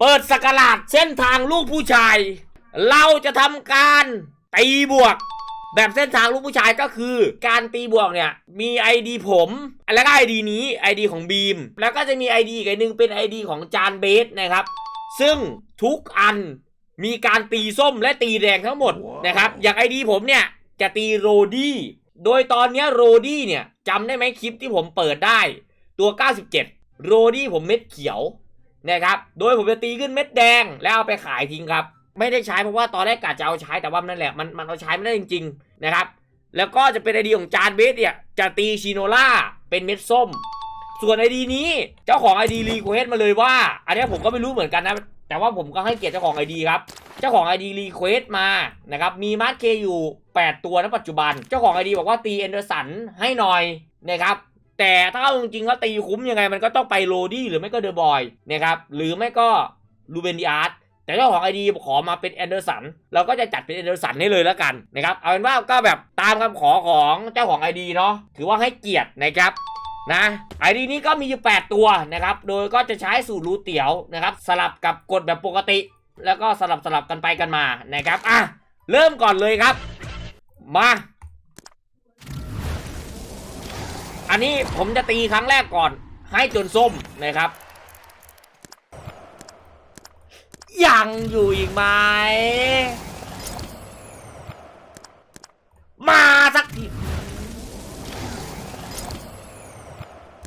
เปิดสกราดเส้นทางลูกผู้ชาย เราจะทำการตีบวก แบบเส้นทางลูกผู้ชายก็คือ การตีบวกเนี่ยมี ID ผมแล้วก็ ID นี้ ID ของบีม แล้วก็จะมี ID อีกอันหนึงเป็น ID ของจานเบสนะครับ ซึ่งทุกอันมีการตีส้มและตีแดงทั้งหมดนะครับอย่าง ID ผมเนี่ยจะตีโรดี้โดยตอนเนี้ยโรดี้เนี่ยจำได้ไหมคลิปที่ผมเปิดได้ตัว 97 โรดี้ผมเม็ดเขียว นะครับ โดยผมจะตีขึ้นเม็ดแดงแล้วเอาไปขายทิ้งครับ ไม่ได้ใช้เพราะว่าตอนแรกกะจะเอาใช้แต่ว่านั่นแหละมันมันเอาใช้ไม่ได้จริง ๆ นะครับ แล้วก็จะเป็นไอดีของจานเบสเนี่ยจะตีชิโนล่าเป็นเม็ดส้ม ส่วนไอดีนี้เจ้าของไอดีรีเควสมาเลยว่า อันนี้ผมก็ไม่รู้เหมือนกันนะแต่ว่าผมก็ให้เกียรติเจ้าของไอดีครับ เจ้าของไอดีรีเควสมานะครับ มีมาร์คเคอยู่ 8 ตัวณปัจจุบัน เจ้าของไอดีบอกว่าตีเอนเดอร์สันให้หน่อยนะครับ แต่ถ้าเอาจริงๆแล้วตีคุ้มยังไงมันก็ต้องไปโรดี้หรือไม่ก็เดอะบอยนะครับหรือไม่ก็ลูเบนดิอาร์ตแต่เจ้าของไอดีขอมาเป็นแอนเดอร์สันเราก็จะจัดเป็นแอนเดอร์สันให้เลยแล้วกันนะครับเอาเป็นว่าก็แบบตามคำขอของเจ้าของไอดีเนาะถือว่าให้เกียรตินะครับนะไอดีนี้ก็มีอยู่ 8 ตัวนะครับ โดยก็จะใช้สูตรรูเตี๋ยวนะครับ สลับกับกดแบบปกติ แล้วก็สลับสลับกันไปกันมานะครับอะเริ่มก่อนเลยครับ มา นนี้ผมจะตีครั้งแรกก่อน ให้จนส้มนะครับยังอยู่อีกไหม มาสักที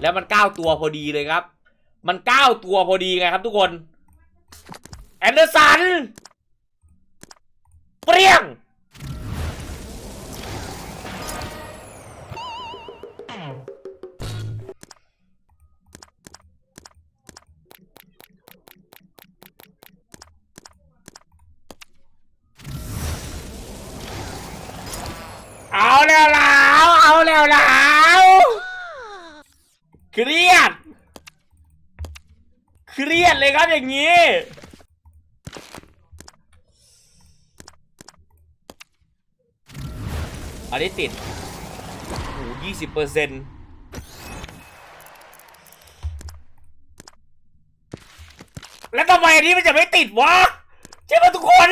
แล้วมันเก้าตัวพอดีเลยครับ มันเก้าตัวพอดีไงครับทุกคน แอนเดอร์สัน เปรี้ยง แล้วแล้วเอาแล้วแล้วเครียด เครียดเลยครับอย่างนี้อันนี้ติดโอ้ยี่สิบเปอร์เซ็นต์แล้วทำไมอันนี้มันจะไม่ติดวะใช่ไหมทุกคน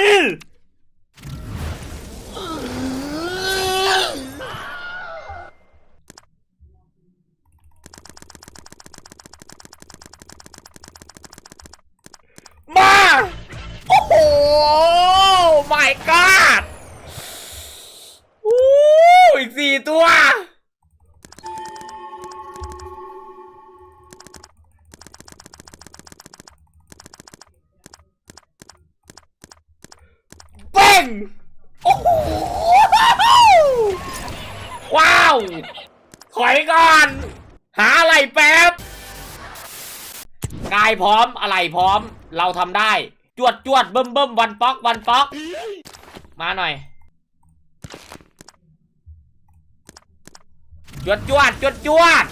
ถอยก่อน หาอะไรแป๊บกายพร้อมอะไรพร้อม เราทำได้ จวดจวดเบิ่มเบิ่มวันป๊อกวันป๊อก มาหน่อย จวดจวดจวดจวด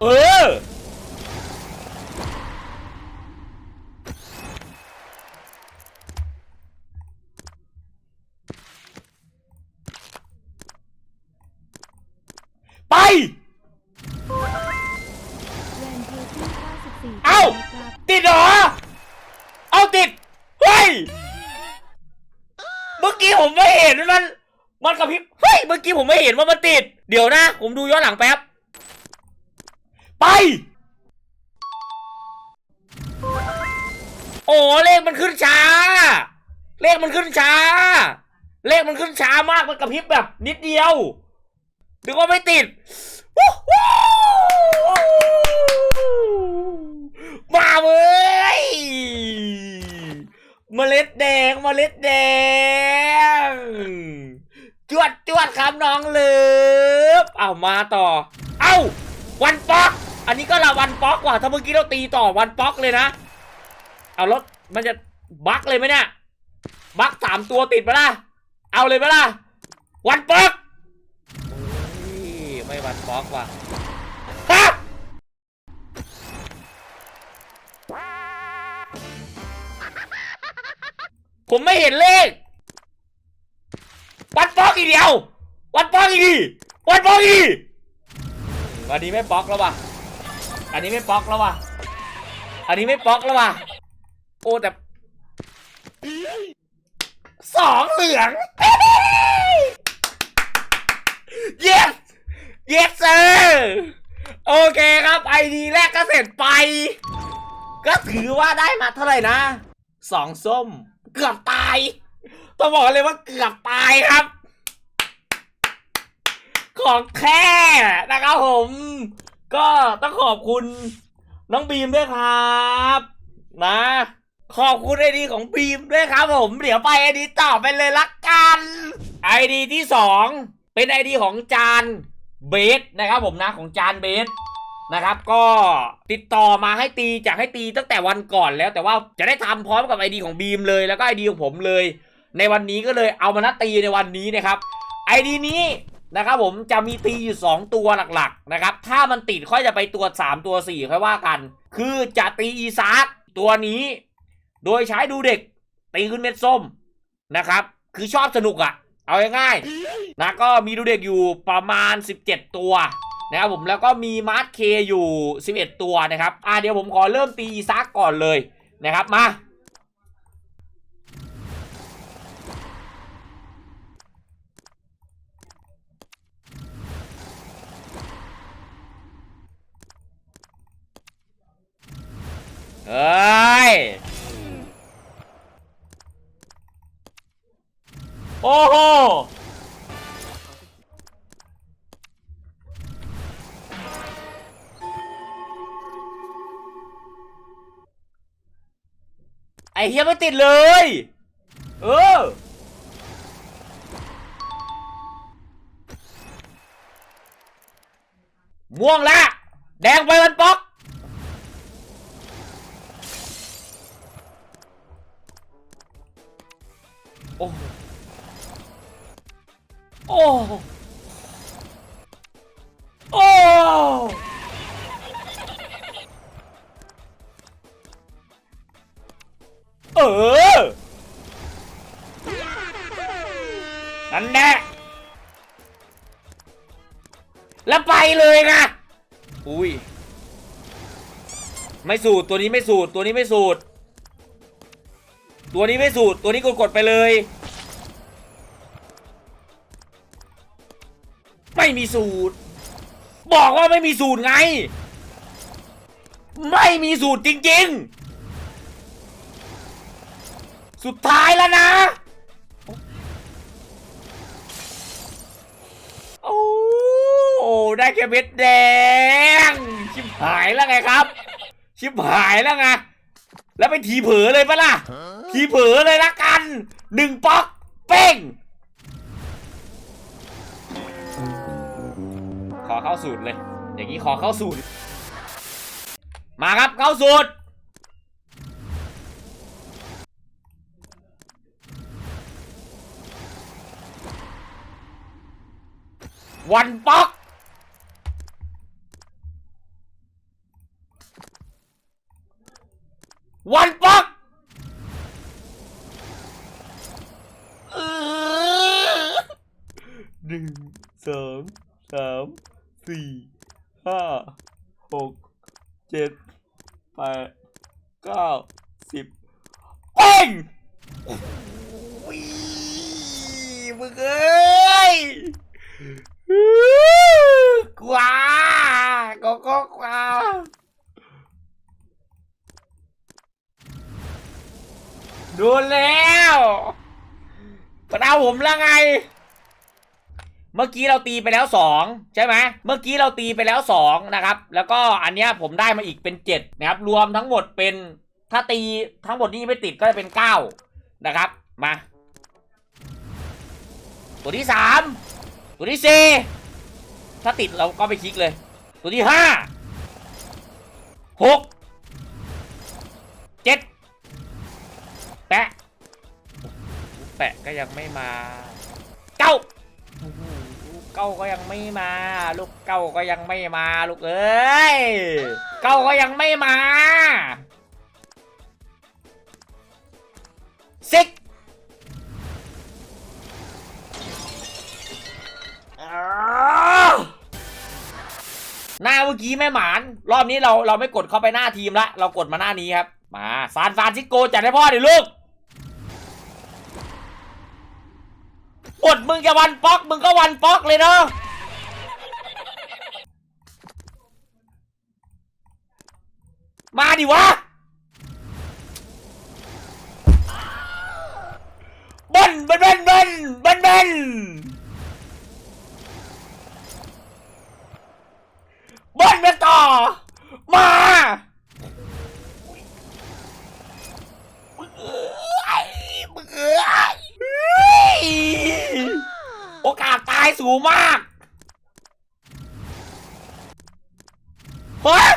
เออ ไป เอ้า ติดเหรอ เอาติด เฮ้ย เมื่อกี้ผมไม่เห็นมัน มันกระพริบ เฮ้ย เมื่อกี้ผมไม่เห็นว่ามันติด เดี๋ยวนะ ผมดูย้อนหลังแป๊บ ไป โอ้เลขมันขึ้นช้า เลขมันขึ้นช้า เลขมันขึ้นช้ามาก มันกระพริบแบบนิดเดียว นึกว่าไม่ติดมาเว้ยเมล็ดแดงเมล็ดแดง จวดจวดครับน้องเลิฟเอามาต่อ เอ้า วันป๊อก อันนี้ก็ละวันป๊อกว่ะถ้าเมื่อกี้เราตีต่อวันป๊อกเลยนะ เอารถมันจะบักเลยไหมเนี่ย บักสามตัวติดไปล่ะเอาเลยไหมล่ะ วันป๊อก วันป๊อกว่ะผมไม่เห็นเลข วันป๊อกอีกเดียว วันป๊อกอีกทีวันป๊อกอีกอันนี้ไม่ป๊อกแล้วว่ะ อันนี้ไม่ป๊อกแล้วว่ะ อันนี้ไม่ป๊อกแล้วว่ะ โอ้แต่สองเหลือง yes yes sir โอเคครับไอดีแรกก็เสร็จไป ก็ถือว่าได้มาเท่าไหร่นะสองส้ม เกือบตาย ต้องบอกเลยว่าเกือบตายครับ ของแค่นะครับผม ก็ต้องขอบคุณน้องบีมด้วยครับ นะ ขอบคุณไอดีของบีมด้วยครับผม เดี๋ยวไปไอดีต่อไปเลยละกันไอดีที่สองเป็นไอดีของจาน เบสนะครับผมนะของจานเบสนะครับ ก็ติดต่อมาให้ตีจากให้ตีตั้งแต่วันก่อนแล้ว แต่ว่าจะได้ทำพร้อมกับไอดีของบีมเลยแล้วก็ไอดีของผมเลย ในวันนี้ก็เลยเอามานัดตีในวันนี้นะครับไอดีนี้นะครับผมจะมีตีอยู่ 2 ตัวหลักๆนะครับ ถ้ามันติดค่อยจะไปตัว 3 ตัว 4 ค่อยว่ากัน คือจะตีอีซากตัวนี้ โดยใช้ดูเด็กตีขึ้นเม็ดส้มนะครับ คือชอบสนุกอะ่ะ เอาง่ายๆนะก็มีดูเด็กอยู่ประมาณ 17 ตัวนะครับผมแล้วก็มีมาร์ทเคอยู่ 11 ตัวนะครับอ่าเดี๋ยวผมขอเริ่มตีอีซักก่อนเลยนะครับมาเอ้ย โอ้โหไอ้เฮียไม่ติดเลย เออ ม่วงละ แดงไปมันป๊อก เลยไงอุ้ยไม่สูตรตัวนี้ไม่สูตรตัวนี้ไม่สูตรตัวนี้ไม่สูตรตัวนี้กดกดไปเลย ไม่มีสูตร บอกว่าไม่มีสูตรไง ไม่มีสูตรจริง ๆ สุดท้ายแล้วนะ ได้แค่เม็ดแดง ชิบหายแล้วไงครับ ชิบหายแล้วไง แล้วไปทีเผลอเลยปะล่ะ ทีเผลอเลยละกัน หนึ่งป๊อก เป้ง ขอเข้าสูตรเลย อย่างนี้ขอเข้าสูตร มาครับเข้าสูตรวันป๊อก วันป๊อกเออหนึ่งสอง สามสี่ห้าหกเจ็ดแปดเก้าสิบเป้งโอ้ยมึงเอ้ยกว้าก็ก็กว้าดูแล้วมันเอาผมล้วไง เมื่อกี้เราตีไปแล้วสองใช่ไหมเมื่อกี้เราตีไปแล้วสองนะครับ แล้วก็อันเนี้ยผมได้มาอีกเป็นเจ็ดนะครับ รวมทั้งหมดเป็นถ้าตีทั้งหมดนี้ไม่ติดก็จะเป็นเก้านะครับ มา ตัวที่สามตัวที่สี่ถ้าติดเราก็ไปคลิกเลย ตัวที่ห้าหกเจ็ดแปะ แปะก็ยังไม่มา เก้าก็ยังไม่มา ลูกเก้าก็ยังไม่มา ลูกเอ้ยเก้าก็ยังไม่มาซิกหน้าเมื่อกี้แม่หมาน รอบนี้เราเราไม่กดเข้าไปหน้าทีมละ เรากดมาหน้านี้ครับ มาซานฟรานซิสโกจัดให้พ่อดิลูก กดมึงจะวันป๊อก มึงก็วันป๊อกเลยเนาะมาดิวะเบิ้ลเบิ้ลเบิ้ลเบิ้ลเบิ้ลเบิ้ลเบิ้ลไปต่อ มาเอ้ยมึงเอ้ย อกาสตายสูงมากเฮ้ย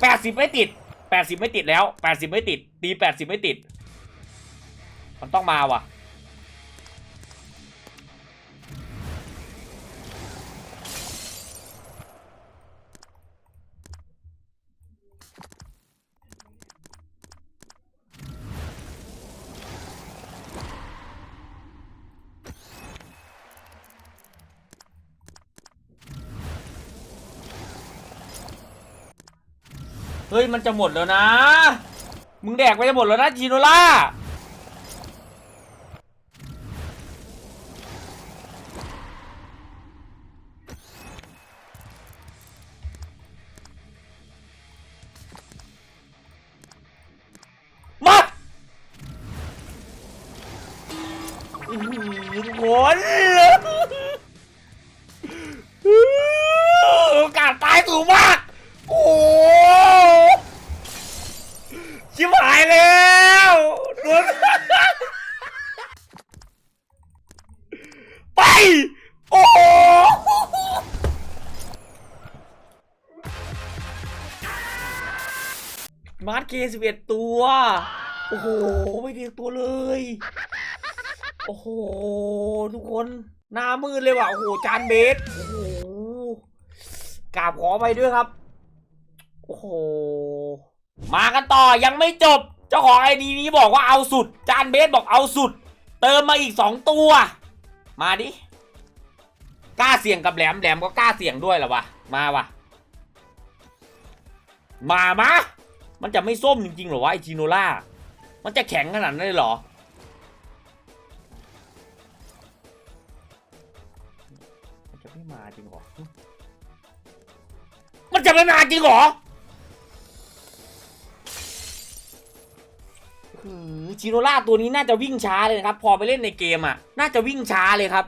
แปดสิบไม่ติดแปดสิบไม่ติดแล้วแปดสิบไม่ติดตีแปดสิบไม่ติด มันต้องมาว่ะ เฮ้ยมันจะหมดแล้วนะ มึงแดกไปจะหมดแล้วนะจีโนล่ามา เคสิบเอ็ดตัว โอ้โห ไม่เดียวตัวเลย โอ้โห ทุกคนหน้ามืดเลยว่ะ โอ้โห จานเบส โอ้โหกราบขอไปด้วยครับ โอ้โห มากันต่อยังไม่จบ เจ้าของไอดีนี้บอกว่าเอาสุด จานเบสบอกเอาสุด เติมมาอีกสองตัว มาดิ กล้าเสี่ยงกับแหลมแหลมก็กล้าเสี่ยงด้วยหรอวะ มาวะ มามะ มันจะไม่ส้มจริงๆหรอวะไอจีโนล่า มันจะแข็งขนาดนั้นเลยเหรอ มันจะไม่มาจริงหรอ มันจะไม่มาจริงหรอหือชิโนล่าตัวนี้น่าจะวิ่งช้าเลยนะครับ พอไปเล่นในเกมอะ น่าจะวิ่งช้าเลยครับ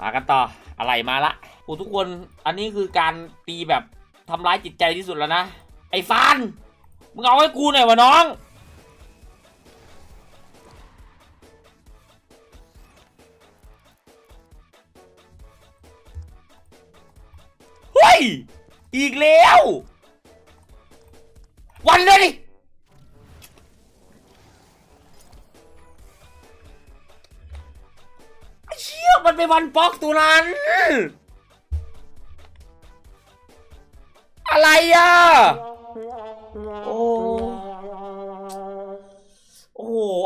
มากันต่อ อะไรมาละโอ้ทุกคน อันนี้คือการตีแบบทำร้ายจิตใจที่สุดแล้วนะ ไอ้ฟาน มึงเอาให้กูหน่อยวะน้อง เฮ้ย อีกแล้ว วันเลยดิเชี่ยมันเป็นวันป๊อกตัวนั้น อะไรอะ โอ้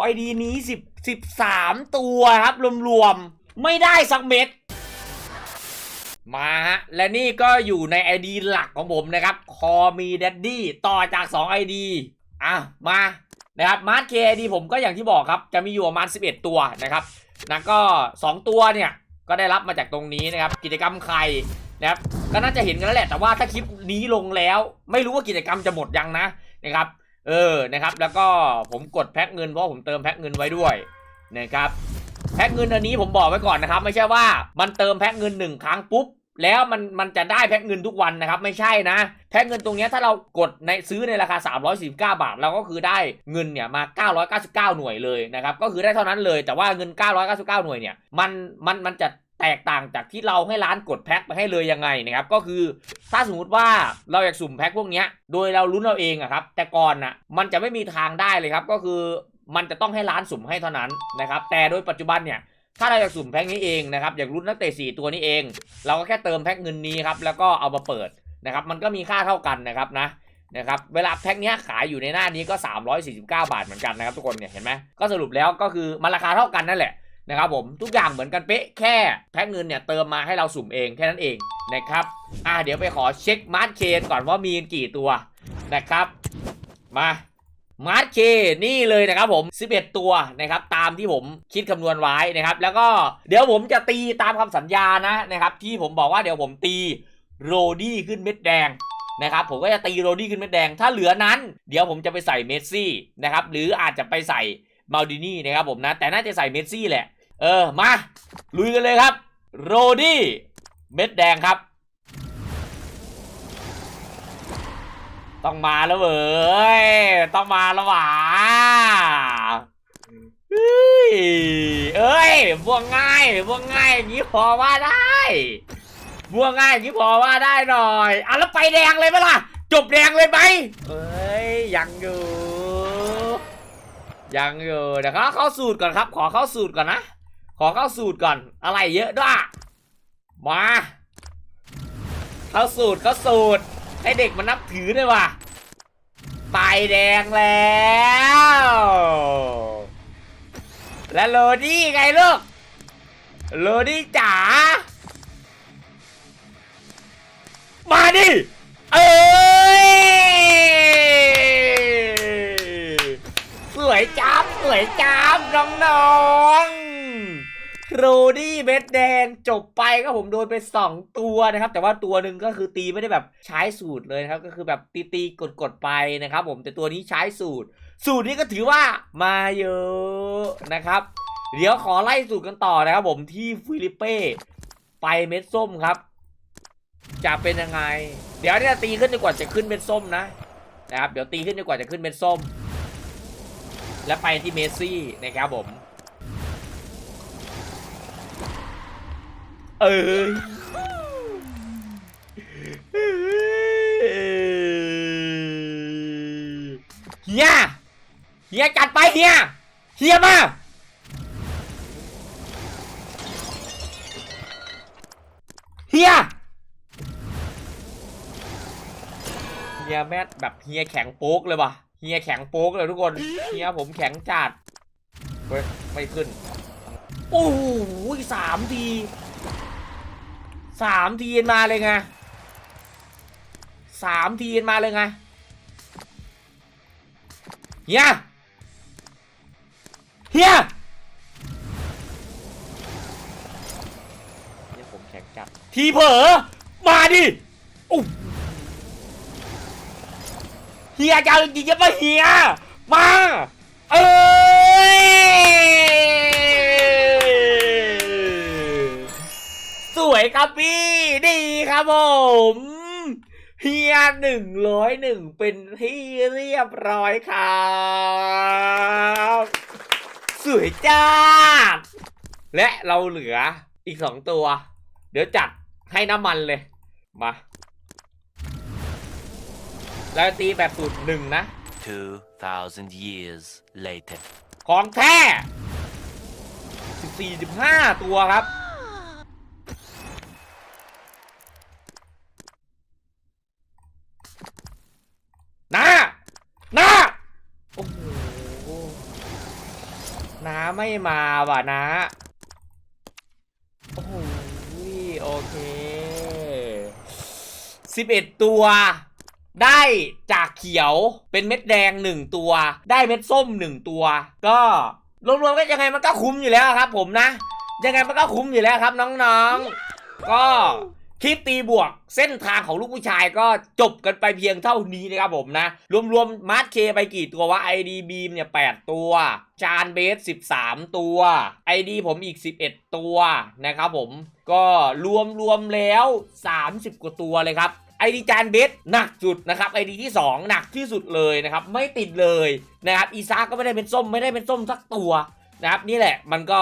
ไอดีนี้สิบสิบสามตัวครับ รวมๆ ไม่ได้สักเม็ดมาฮะ และนี่ก็อยู่ใน ID หลักของผมนะครับ คอมีแดดดี้ต่อจาก 2 ID อะ มา นะครับมาร์ทเคไอดีผมก็อย่างที่บอกครับ จะมีอยู่ประมาณ 11 ตัวนะครับนะก็ 2 ตัวเนี่ย ก็ได้รับมาจากตรงนี้นะครับ กิจกรรมใครนะครับก็น่าจะเห็นกันแล้วแหละ แต่ว่าถ้าคลิปนี้ลงแล้ว ไม่รู้ว่ากิจกรรมจะหมดยังนะนะครับ เออนะครับ แล้วก็ผมกดแพ็คเงินเพราะผมเติมแพ็คเงินไว้ด้วยนะครับแพ็คเงินอันนี้ผมบอกไว้ก่อนนะครับ ไม่ใช่ว่ามันเติมแพ็คเงินหนึ่งครั้งปุ๊บแล้วมันมันจะได้แพ็คเงินทุกวันนะครับ ไม่ใช่นะ แพ็คเงินตรงนี้ถ้าเรากดในซื้อในราคา 349 บาท เราก็คือได้เงินเนี่ยมา 999 หน่วยเลยนะครับ ก็คือได้เท่านั้นเลยแต่ว่าเงิน 999 หน่วยเนี่ยมันมันมันจะ แตกต่างจากที่เราให้ร้านกดแพ็คไปให้เลยยังไงนะครับก็คือถ้าสมมติว่าเราอยากสุ่มแพ็คพวกนี้โดยเราลุ้นเราเองอะครับแต่ก่อนน่ะมันจะไม่มีทางได้เลยครับก็คือมันจะต้องให้ร้านสุ่มให้เท่านั้นนะครับแต่โดยปัจจุบันเนี่ยถ้าเราอยากสุ่มแพ็คนี้เองนะครับอยากลุ้นนักเตะ4ตัวนี้เอง เราก็แค่เติมแพ็คเงินนี้ครับแล้วก็เอามาเปิดนะครับมันก็มีค่าเท่ากันนะครับนะนะครับเวลาแพ็คนี้ขายอยู่ในหน้านี้ก็ 349 บาทเหมือนกันนะครับทุกคนเนี่ยเห็นไหมก็สรุปแล้วก็คือมันราคาเท่ากันนั่นแหละ นะครับผมทุกอย่างเหมือนกันเป๊ะแค่แพ็คเงินเนี่ยเติมมาให้เราสุ่มเองแค่นั้นเองนะครับอ่าเดี๋ยวไปขอเช็คมาร์ทเคนก่อนว่ามีกี่ตัวนะครับ มามาร์ทเคนี่เลยนะครับผม 11 ตัวนะครับตามที่ผมคิดคำนวณไว้นะครับ แล้วก็เดี๋ยวผมจะตีตามคำสัญญานะนะครับ ที่ผมบอกว่าเดี๋ยวผมตีโรดี้ขึ้นเม็ดแดงนะครับผมก็จะตีโรดี้ขึ้นเม็ดแดง ถ้าเหลือนั้น เดี๋ยวผมจะไปใส่เมสซี่นะครับหรืออาจจะไปใส่มาลดินี่นะครับผมนะ แต่น่าจะใส่เมสซี่แหละ เออ มา ลุยกันเลยครับ โรดี้เม็ดแดงครับ ต้องมาแล้วเว้ย ต้องมาแล้วหวาเฮ้ยเอ้ยบวงง่ายบวงง่ายอย่างนี้พอว่าได้บวงง่ายอย่างนี้พอว่าได้หน่อยอะแล้วไปแดงเลยไหมล่ะ จบแดงเลยไหมเอ้ยยังอยู่ยังอยู่เดี๋ยวเขาเข้าสูตรก่อนครับ ขอเข้าสูตรก่อนนะ ขอเข้าสูตรก่อน อะไรเยอะด้วยมา เข้าสูตรเข้าสูตร ให้เด็กมันนับถือด้วยว่ะไปแดงแล้ว และโรดี้ไงลูก โรดี้จ๋า มาดิ เอ้ย สวยจ้าสวยจ้าน้อง รดี้เม็ดแดงจบไปก็ผมโดนไป 2 ตัวนะครับ แต่ว่าตัวหนึ่งก็คือตีไม่ได้แบบใช้สูตรเลยนะครับ ก็คือแบบตีตีกดกดไปนะครับ ผมแต่ตัวนี้ใช้สูตร สูตรนี้ก็ถือว่ามาเยอะนะครับ เดี๋ยวขอไล่สูตรกันต่อนะครับ ผมที่ฟิลิปเป้ไปเม็ดส้มครับ จะเป็นยังไง เดี๋ยวเนี่ยตีขึ้นจนกว่าจะขึ้นเม็ดส้มนะนะครับเดี๋ยวตีขึ้นจนกว่าจะขึ้นเม็ดส้ม และไปที่เมสซี่นะครับผม เอยเฮียเฮียจัดไปเฮียเฮียมาเฮียเฮียแม่แบบเฮียแข็งโป๊กเลยว่ะเฮียแข็งโป๊กเลยทุกคนเฮียผมแข็งจัดเฮ้ยไม่ขึ้น โอ้โหสามที สามทีมาเลยไงสามทีมาเลยไงเฮียเฮียเฮียผมแข็งจัดทีเผลอมาดิโอ้เฮียจะเอาจริงๆจะมาเฮียมา วยครับพี่ดีครับผมเฮียหนึ่งร้อยหนึ่งเป็นที่เรียบร้อยครับสวยจ้าและเราเหลืออีกสองตัว เดี๋ยวจัดให้น้ำมันเลย มาแล้วตีแบบสูตรหนึ่งนะ 2,000 years later. ของแท้สิบสี่สิบห้าตัวครับ น้าน้าโอ้โหน้าไม่มาว่ะน้าโอ้โหโอเคสิบเอ็ดตัวได้จากเขียวเป็นเม็ดแดงหนึ่งตัว ได้เม็ดส้มหนึ่งตัว ก็รวมๆก็ยังไงมันก็คุ้มอยู่แล้วครับ ผมนะ ยังไงมันก็คุ้มอยู่แล้วครับน้องๆ ก็ คลิปตีบวกเส้นทางของลูกผู้ชายก็จบกันไปเพียงเท่านี้นะครับผมนะ รวมๆมาร์ทเคไปกี่ตัววะ ID บีมเนี่ย 8 ตัว จานเบส 13 ตัว ID ผมอีก 11 ตัวนะครับผมก็รวมๆแล้ว 30 กว่าตัวเลยครับไอดีจานเบสหนักจุดนะครับไอดีที่ 2 หนักที่สุดเลยนะครับ ไม่ติดเลยนะครับอีซาก็ไม่ได้เป็นส้มไม่ได้เป็นส้มสักตัวนะครับนี่แหละมันก็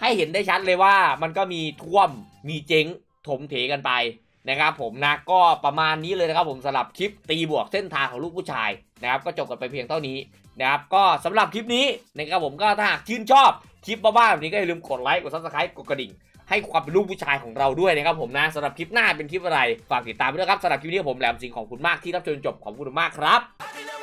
ให้เห็นได้ชัดเลยว่ามันก็มีท่วมมีเจ๊ง ถมเถกันไปนะครับผมนะก็ประมาณนี้เลยนะครับผมสำหรับคลิปตีบวกเส้นทางของลูกผู้ชายนะครับก็จบกันไปเพียงเท่านี้นะครับก็สำหรับคลิปนี้นะครับผมก็ถ้าหากชื่นชอบคลิปบ้าๆแบบนี้ก็อย่าลืมกดไลค์กดซับสไครต์กดกระดิ่ง ให้ความเป็นลูกผู้ชายของเราด้วยนะครับผมนะสำหรับคลิปหน้าเป็นคลิปอะไร ฝากติดตามด้วยครับสำหรับคลิปนี้ผมแหลมสิงห์ของคุณมากที่รับชมจนจบขอบคุณมากครับ